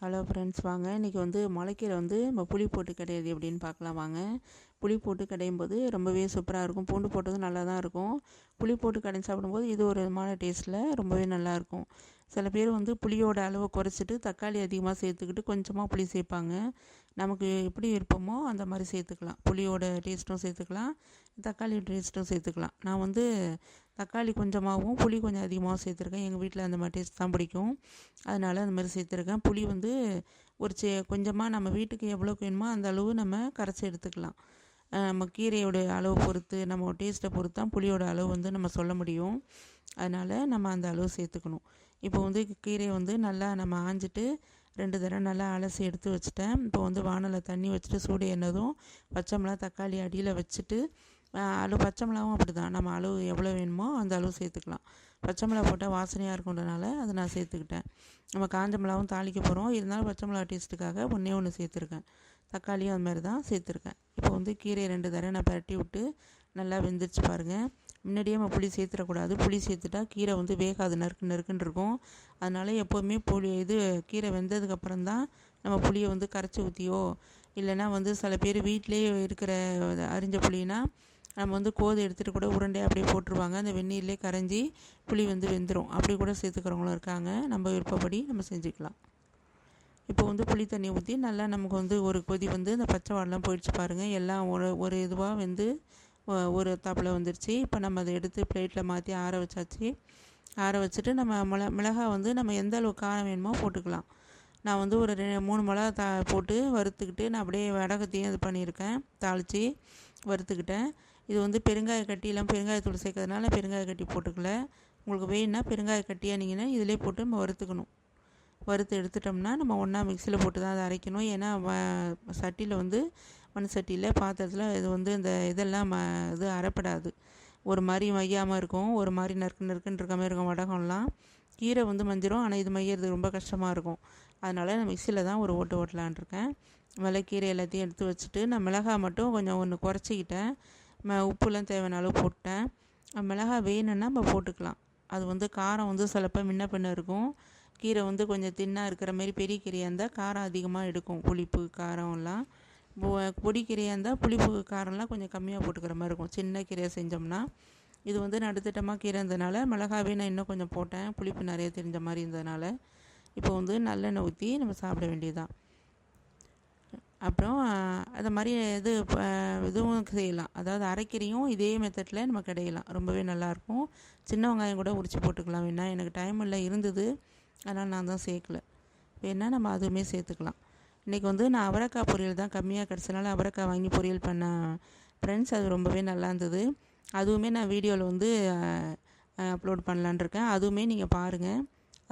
Hello friends வாங்க. இன்றைக்கி வந்து முளைக்கீரை வந்து நம்ம புளி போட்டு கிடையாது எப்படின்னு பார்க்கலாம் வாங்க. புளி போட்டு கிடையும் போது ரொம்பவே சூப்பராக இருக்கும். பூண்டு போட்டதும் நல்லா தான் இருக்கும். புளி போட்டு கடைஞ்சி சாப்பிடும்போது இது ஒரு விதமான டேஸ்ட்டில் ரொம்பவே நல்லாயிருக்கும் சில பேர் வந்து புளியோட அளவை குறைச்சிட்டு தக்காளி அதிகமாக சேர்த்துக்கிட்டு கொஞ்சமாக புளி சேர்ப்பாங்க. நமக்கு எப்படி விருப்பமோ அந்த மாதிரி சேர்த்துக்கலாம். புளியோட டேஸ்ட்டும் சேர்த்துக்கலாம். தக்காளி டேஸ்ட்டும் சேர்த்துக்கலாம். நான் வந்து தக்காளி கொஞ்சமாகவும் புளி கொஞ்சம் அதிகமாகவும் சேர்த்துருக்கேன். எங்கள் வீட்டில் அந்த மாதிரி டேஸ்ட் தான் பிடிக்கும். அதனால் அந்த மாதிரி சேர்த்துருக்கேன். புளி வந்து ஒரு சே கொஞ்சமாக நம்ம வீட்டுக்கு எவ்வளோக்கு வேணுமோ அந்த அளவு நம்ம கரைச்சி எடுத்துக்கலாம். நம்ம கீரையோட அளவு பொறுத்து நம்ம டேஸ்ட்டை பொறுத்து தான் புளியோட அளவு வந்து நம்ம சொல்ல முடியும். அதனால் நம்ம அந்த அளவு சேர்த்துக்கணும். இப்போ வந்து கீரையை வந்து நல்லா நம்ம ஆஞ்சிட்டு ரெண்டு தடவை நல்லா அலசி எடுத்து வச்சுட்டேன். இப்போ வந்து வானலில் தண்ணி வச்சுட்டு சூடு எண்ணதும் பச்சை மிளகா தக்காளி அடியில் வச்சுட்டு அளவு பச்சை மிளகாவும் அப்படி தான் நம்ம அளவு எவ்வளோ வேணுமோ அந்த அளவு சேர்த்துக்கலாம். பச்சை மிளகா போட்டால் வாசனையாக இருக்குன்றனால அதை நான் சேர்த்துக்கிட்டேன். நம்ம காஞ்ச மிளகாவும் தாளிக்க போகிறோம் இருந்தாலும் பச்சை மிளகா டேஸ்ட்டுக்காக ஒன்றே ஒன்று சேர்த்துருக்கேன். தக்காளியும் அது மாதிரி தான் சேர்த்துருக்கேன். இப்போ வந்து கீரையை ரெண்டு தடவை நான் பரட்டி விட்டு நல்லா வெந்துருச்சு பாருங்கள் முன்னாடியே நம்ம புளி சேர்த்துடக்கூடாது. புளி சேர்த்துட்டா கீரை வந்து வேகாது. நறுக்கு நறுக்குன்னு இருக்கும். அதனால் எப்போவுமே புளி இது கீரை வெந்ததுக்கப்புறம் தான் நம்ம புளியை வந்து கரைச்சி ஊற்றியோ இல்லைன்னா வந்து சில பேர் வீட்டிலேயே இருக்கிற அரிஞ்ச புளினா நம்ம வந்து கோது எடுத்துகிட்டு கூட உருண்டை அப்படியே போட்டுருவாங்க. அந்த வெந்நீர்லேயே கரைஞ்சி புளி வந்து வெந்துடும் அப்படி கூட சேர்த்துக்கிறவங்களும் இருக்காங்க. நம்ம விருப்பப்படி நம்ம செஞ்சுக்கலாம். இப்போ வந்து புளி தண்ணி ஊற்றி நல்லா நமக்கு வந்து ஒரு கொதி வந்து இந்த பச்சை வாடெலாம் போயிடுச்சு பாருங்கள் எல்லாம் ஒரு ஒரு இதுவாக வந்து ஒரு தாப்பில் வந்துருச்சு. இப்போ நம்ம அதை எடுத்து பிளேட்டில் மாற்றி ஆற வச்சாச்சு. ஆற வச்சுட்டு நம்ம மிள மிளகாய் வந்து நம்ம எந்த அளவு காரம் வேணுமோ போட்டுக்கலாம். நான் வந்து ஒரு ரெ மூணு மிளகா தா போட்டு வறுத்துக்கிட்டு நான் அப்படியே வடகத்தையும் இது பண்ணியிருக்கேன். தாளித்து வறுத்துக்கிட்டேன். இது வந்து பெருங்காய கட்டியெல்லாம் பெருங்காயத்தூள் சேர்க்கறதுனால பெருங்காய கட்டி போட்டுக்கல. உங்களுக்கு வேணும்னா பெருங்காய கட்டியானிங்கன்னா இதிலே போட்டு நம்ம வறுத்துக்கணும். வறுத்து எடுத்துட்டோம்னா நம்ம ஒன்றா மிக்சியில் போட்டு தான் அதை அரைக்கணும். ஏன்னா வ சட்டியில் வந்து மண் சட்டியில் பாத்திரத்தில் இது வந்து இந்த இதெல்லாம் ம இது அரைப்படாது. ஒரு மாதிரி மையாமல் இருக்கும். ஒரு மாதிரி நறுக்கு நறுக்குன்னு இருக்க மாதிரி இருக்கும் வடகம்லாம். கீரை வந்து மஞ்சிரும். ஆனால் இது மையறது ரொம்ப கஷ்டமாக இருக்கும். அதனால் நான் மிக்சியில் தான் ஒரு ஓட்டு ஓட்டலான் இருக்கேன். கீரை எல்லாத்தையும் எடுத்து வச்சுட்டு நான் மிளகாய் மட்டும் கொஞ்சம் ஒன்று குறைச்சிக்கிட்டேன். உப்புலாம் தேவையான அளவு போட்டேன். மிளகாய் வேணும்னா நம்ம போட்டுக்கலாம். அது வந்து காரம் வந்து சிலப்போ முன்ன பின்ன இருக்கும். கீரை வந்து கொஞ்சம் தின்னாக இருக்கிற மாரி பெரிய கீரையாக இருந்தால் காரம் அதிகமாக எடுக்கும். புளிப்பு காரம்லாம் பொடி கீரையாக இருந்தால் புளிப்பு காரம்லாம் கொஞ்சம் கம்மியாக போட்டுக்கிற மாதிரி இருக்கும். சின்ன கீரையாக செஞ்சோம்னா. இது வந்து நடுத்திட்டமாக கீரை இருந்ததுனால மிளகாவே நான் இன்னும் கொஞ்சம் போட்டேன். புளிப்பு நிறைய தெரிஞ்ச மாதிரி இருந்ததுனால. இப்போ வந்து நல்லெண்ணெய் ஊற்றி நம்ம சாப்பிட வேண்டியதுதான். அப்புறம் அது மாதிரி இது இதுவும் செய்யலாம். அதாவது அரைக்கீரையும் இதே மெத்தடில் நம்ம கிடையலாம் ரொம்பவே நல்லாயிருக்கும். சின்ன வெங்காயம் கூட உரித்து போட்டுக்கலாம் வேணா எனக்கு டைம் இல்லை இருந்தது. அதனால் நான் தான் சேர்க்கல. வேணால் நம்ம அதுவுமே சேர்த்துக்கலாம். இன்றைக்கி வந்து நான் அவரைக்காய் பொரியல் தான் கம்மியாக கிடச்சனால அவரைக்காய் வாங்கி பொரியல் பண்ணேன் ஃப்ரெண்ட்ஸ் அது ரொம்பவே நல்லா இருந்தது. அதுவுமே நான் வீடியோவில் வந்து அப்லோட் பண்ணலான் இருக்கேன். அதுவுமே நீங்கள் பாருங்கள்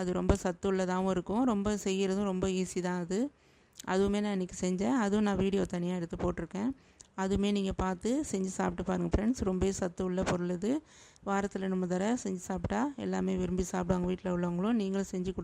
அது ரொம்ப சத்துள்ளதாகவும் இருக்கும். ரொம்ப செய்கிறதும் ரொம்ப ஈஸி தான் அது. அதுவுமே நான் இன்றைக்கி செஞ்சேன். அதுவும் நான் வீடியோ தனியாக எடுத்து போட்டிருக்கேன். அதுவுமே நீங்கள் பார்த்து செஞ்சு சாப்பிட்டு பாருங்கள் ஃப்ரெண்ட்ஸ் ரொம்ப சத்து உள்ள பொருள் இது. வாரத்தில் நம்ம தர செஞ்சு சாப்பிட்டா எல்லாமே விரும்பி சாப்பிடுவாங்க வீட்டில் உள்ளவங்களும். நீங்களும் செஞ்சு கொடு